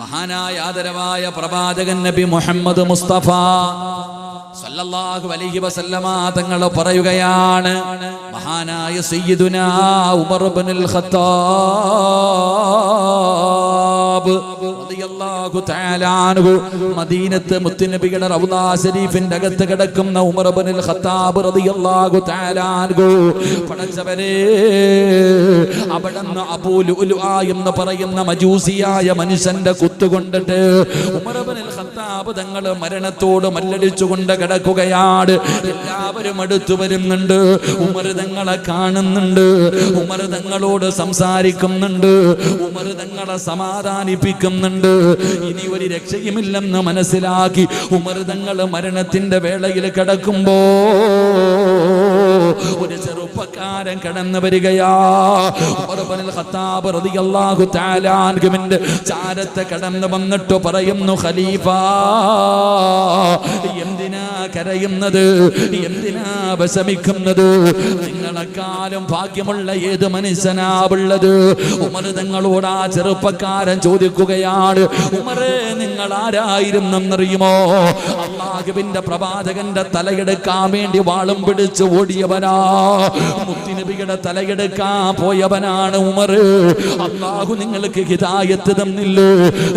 മഹാനായ ആദരവായ പ്രവാചകൻ നബി മുഹമ്മദ് മുസ്തഫ സല്ലല്ലാഹു അലൈഹി വസല്ലമ തങ്ങൾ പറയുകയാണ് മഹാനായ സയ്യിദുനാ ഉമർ ഇബ്നുൽ ഖത്താബ്. റളിയല്ലാഹു തആല അൻഹു. മദീനത്ത് മുത്തുനബിയുടെ റൗദാ ശരീഫിന്റെ അകത്ത് കിടക്കുന്ന ഉമർ ഇബ്നുൽ ഖത്താബ് റളിയല്ലാഹു തആല അൻഹു. പടച്ചവരെ അവിടുന്ന് അബൂ ലുലുആ എന്ന് പറയുന്ന മജൂസിയായ മനുഷ്യന്റെ കുത്തുകൊണ്ടിട്ട് ഉമർ ഇബ്നുൽ ഖത്താബ് തങ്ങൾ മരണത്തോട് മല്ലടിച്ചുകൊണ്ട് കിടക്കുകയാണ്. എല്ലാവരും അടുത്തു വരുന്നുണ്ട്. ഉമർ തങ്ങളെ കാണുന്നുണ്ട്. ഉമർ തങ്ങളോട് സംസാരിക്കുന്നുണ്ട്. ഉമർ തങ്ങളെ സമാധാനിപ്പിക്കുന്നുണ്ട്. ഇനി ഒരു രക്ഷയുമില്ലെന്ന് മനസ്സിലാക്കി ഉമർ തങ്ങൾ മരണത്തിന്റെ വേളയിൽ കിടക്കുമ്പോ ഒരു ചെറുപ്പക്കാരൻ കടന്നു വരികയാ. ചാരത്തെ കടന്നു വന്നിട്ട് പറയുന്നു ഖലീഫ എന്തിനാ കരയുന്നത്? എന്തിനാ വിഷമിക്കുന്നത്? നിങ്ങളെക്കാലം ഭാഗ്യമുള്ള ഏത് മനുഷ്യനാവുള്ളത് ഉമർ നിങ്ങളോട് ആ ചെറുപ്പക്കാരൻ ചോദിക്കുകയാണ് ഉമറേ നിങ്ങൾ ആരായിരുന്നെന്നറിയുമോ? അള്ളാഹുവിന്റെ പ്രവാചകന്റെ തലയെടുക്കാൻ വേണ്ടി വാളും പിടിച്ച് ഓടിയവനാ. മുത്തിനബിയുടെ തലയെടുക്കാൻ പോയവനാണ് ഉമർ. അള്ളാഹു നിങ്ങൾക്ക് ഹിതായത്ത് തന്നില്ലേ?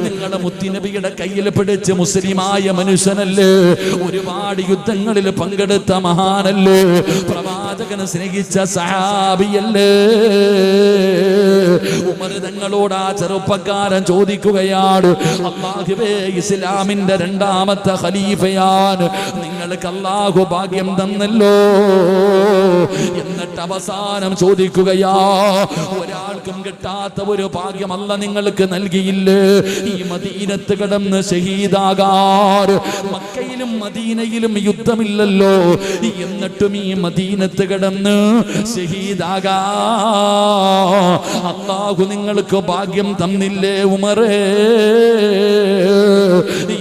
നിങ്ങളുടെ മുത്തിനബിയുടെ കയ്യിൽ പിടിച്ച് മുസ്ലിമായ മനുഷ്യനല്ലേ? ഒരുപാട് യുദ്ധങ്ങളിൽ പങ്കെടുത്ത മഹാനല്ലേ? പ്രവാചകനെ സ്നേഹിച്ച സഹാബിയല്ലേ? ഉമർ തങ്ങളോട് ആ ചെറുപ്പക്കാരൻ ചോദിക്കുകയാണ് അള്ളാഹുബേ ഇസ്ലാമിന്റെ രണ്ടാമത്തെ ഖലീഫയാണ്. നിങ്ങൾക്ക് അള്ളാഹു ഭാഗ്യം തന്നല്ലോ. എന്നിട്ട് അവസാനം ചോദിക്കുകയാ ഒരാൾക്കും കിട്ടാത്ത ഒരു ഭാഗ്യമല്ല നിങ്ങൾക്ക് നൽകിയില്ലേ? ഈ മദീനത്ത് കിടന്ന് ഷഹീദാകാർ മക്കയിലും മദീനയിലും യുദ്ധമില്ലല്ലോ. എന്നിട്ടും ഈ മദീനത്ത് കിടന്ന് അള്ളാഹു നിങ്ങൾക്ക് ഭാഗ്യം തന്നില്ലേ ഉമറേ?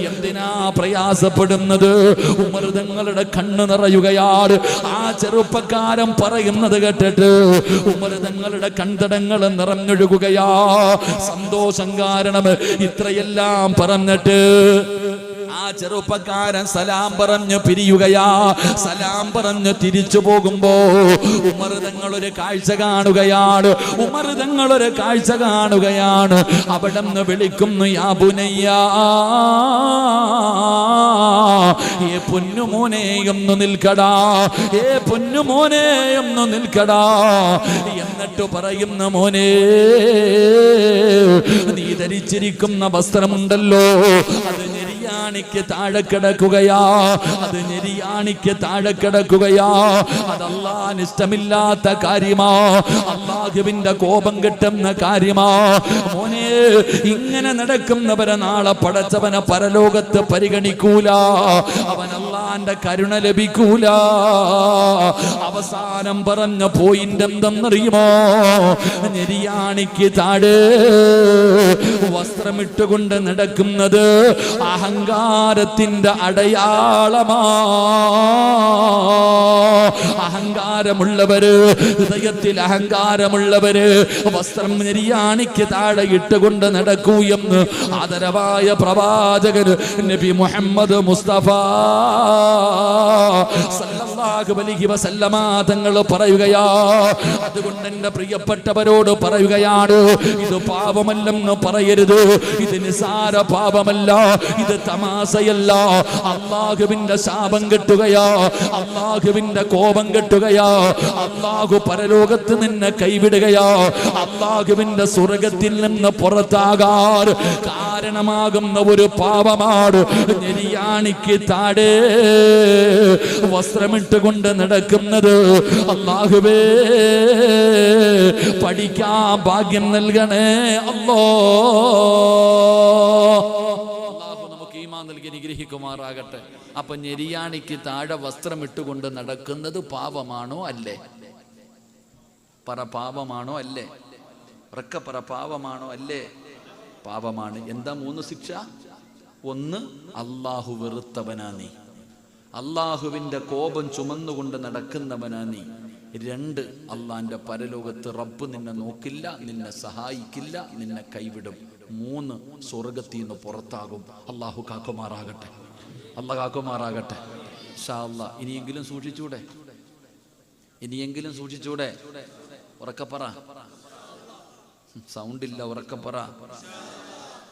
എന്തിനാ പ്രയാസപ്പെടുന്നത്? ഉമർ തങ്ങളുടെ കണ്ണ് നിറയുകയാണ്. ആ ചെറുപ്പക്കാരൻ പറയുന്നത് കേട്ടിട്ട് ഉമർ തങ്ങളുടെ കണ്ടടങ്ങൾ നിറഞ്ഞൊഴുകുകയാ. സന്തോഷം കാരണം ഇത്രയെല്ലാം പറഞ്ഞിട്ട് ആ ചെറുപ്പക്കാരൻ സലാം പറഞ്ഞു പിരിയുകയാ. സലാം പറഞ്ഞു തിരിച്ചു പോകുമ്പോ ഉമർ ഒരു കാഴ്ച കാണുകയാണ്. ഉമർ ഒരു കാഴ്ച കാണുകയാണ്. അവിടെ നിന്ന് വിളിക്കുന്നു യാ പുനയ്യ ഏ പൊന്നുമോനെ ഒന്ന് നിൽക്കടാ ഏ പൊന്നുമോനെ ഒന്ന് നിൽക്കടാ. എന്നിട്ട് പറയുന്ന മോനെ നീ ധരിച്ചിരിക്കുന്ന വസ്ത്രമുണ്ടല്ലോ അത് ഞെരിയാണിക്ക് താഴെ കിടക്കുകയാ. അത് ഞെരിയാണിക്ക് താഴെ കിടക്കുകയാ. അതല്ലാൻ ഇഷ്ടമില്ലാത്ത കാര്യമാ. അള്ളാഹുവിന്റെ കോപം കിട്ടുന്ന കാര്യമാ. മോനെ ഇങ്ങനെ നടക്കുന്നവരെ നാളെ പടച്ചവനെ പരലോകത്ത് പരിഗണിക്കൂല. അവൻ അള്ളാന്റെ കരുണ ലഭിക്കൂല. അവസാനം പറഞ്ഞ പോയിന്റ് എന്തെന്നറിയുമോ? നെരിയാണിക്ക് താഴെ വസ്ത്രമിട്ടുകൊണ്ട് നടക്കുന്നത് അഹങ്കാരത്തിന്റെ അടയാളമാ. അഹങ്കാരമുള്ളവര് ഹൃദയത്തിൽ അഹങ്കാരമുള്ളവര് വസ്ത്രം നിര്യാണിക്ക് താഴെ ഇട്ടുകൊണ്ട് നടക്കൂ എന്ന് ആദരവായ പ്രവാചകൻ നബി മുഹമ്മദ് മുസ്തഫ. തങ്ങൾ പറയുകയാ. അതുകൊണ്ട് എന്റെ പ്രിയപ്പെട്ടവരോട് പറയുകയാണ് ഇത് പാപമല്ലെന്ന് പറയരുത്. ഇത് നിസാര പാപമല്ല. ഇത് തമാശയല്ല. അള്ളാഹുവിന്റെ ശാപം കെട്ടുകയാ. അള്ളാഹുവിന്റെ കോപം കെട്ടുകയാ. അള്ളാഹു പരലോകത്ത് നിന്നെ കൈവിടുകയാ. അള്ളാഹുവിന്റെ സ്വർഗത്തിൽ നിന്ന് പുറത്താകാർ കാരണമാകുന്ന ഒരു പാപമാണ് നെരിയാണിക്ക് താഴെ വസ്ത്രമിട്ടുകൊണ്ട് നടക്കുന്നത് അല്ലാഹുവേ പഠിക്കാൻ ഭാഗ്യം നൽകണേ അല്ലോ. നൽകി നിഗ്രഹിക്കുമാറാകട്ടെ അപ്പൊ ഞെരിയാണിക്ക് താഴെ വസ്ത്രം ഇട്ടുകൊണ്ട് നടക്കുന്നത് പാപമാണോ അല്ലേ? പറ പാപമാണോ അല്ലേ? ഉറക്ക പറ പാപമാണോ അല്ലേ? പാപമാണ്. എന്താ മൂന്ന് ശിക്ഷ? ഒന്ന് അള്ളാഹു വെറുത്തവനാ നീ. അള്ളാഹുവിന്റെ കോപം ചുമന്നുകൊണ്ട് നടക്കുന്നവനാ നീ. രണ്ട് അള്ളാന്റെ പരലോകത്ത് റബ്ബ് നിന്നെ നോക്കില്ല നിന്നെ സഹായിക്കില്ല നിന്നെ കൈവിടും. മൂന്ന് സ്വർഗത്തിൽ നിന്ന് പുറത്താകും. അള്ളാഹു കാക്കുമാറാകട്ടെ. അള്ളാഹ് കാക്കുമാറാകട്ടെ. ഷാ അല്ലാ ഇനിയെങ്കിലും സൂക്ഷിച്ചൂടെ? ഇനിയെങ്കിലും സൂക്ഷിച്ചൂടെ? ഉറക്കപ്പറ സൗണ്ടില്ല ഉറക്കപ്പറ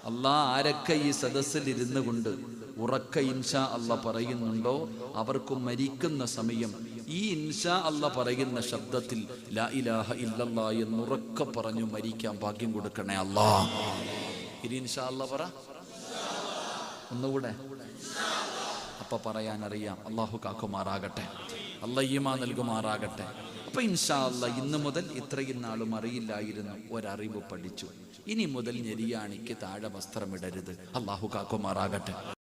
അല്ലാ ആരൊക്കെ ഈ സദസ്സിൽ ഇരുന്നു കൊണ്ട് ഉറക്ക ഇൻഷാ അല്ല പറയുന്നുണ്ടോ? അവർക്ക് മരിക്കുന്ന സമയം ഈ ഇൻഷാ അല്ല പറയുന്ന ശബ്ദത്തിൽ ലാ ഇലാഹ എന്ന് എന്നുറക്ക പറഞ്ഞു മരിക്കാൻ ഭാഗ്യം കൊടുക്കണേ അല്ലാ ഇനി ഇൻഷാ അല്ല പറ. ഒന്നുകൂടെ. അപ്പൊ പറയാൻ അറിയാം അള്ളാഹു കാക്കുമാറാകട്ടെ. അല്ല നൽകുമാറാകട്ടെ. അപ്പൊ ഇൻഷാല്ല ഇന്ന് മുതൽ ഇത്രയും നാളും അറിയില്ലായിരുന്നു ഒരറിവ് പഠിച്ചു. ഇനി മുതൽ ഞെരിയാണിക്ക് താഴെ വസ്ത്രമിടരുത് അള്ളാഹു കാക്കുമാറാകട്ടെ.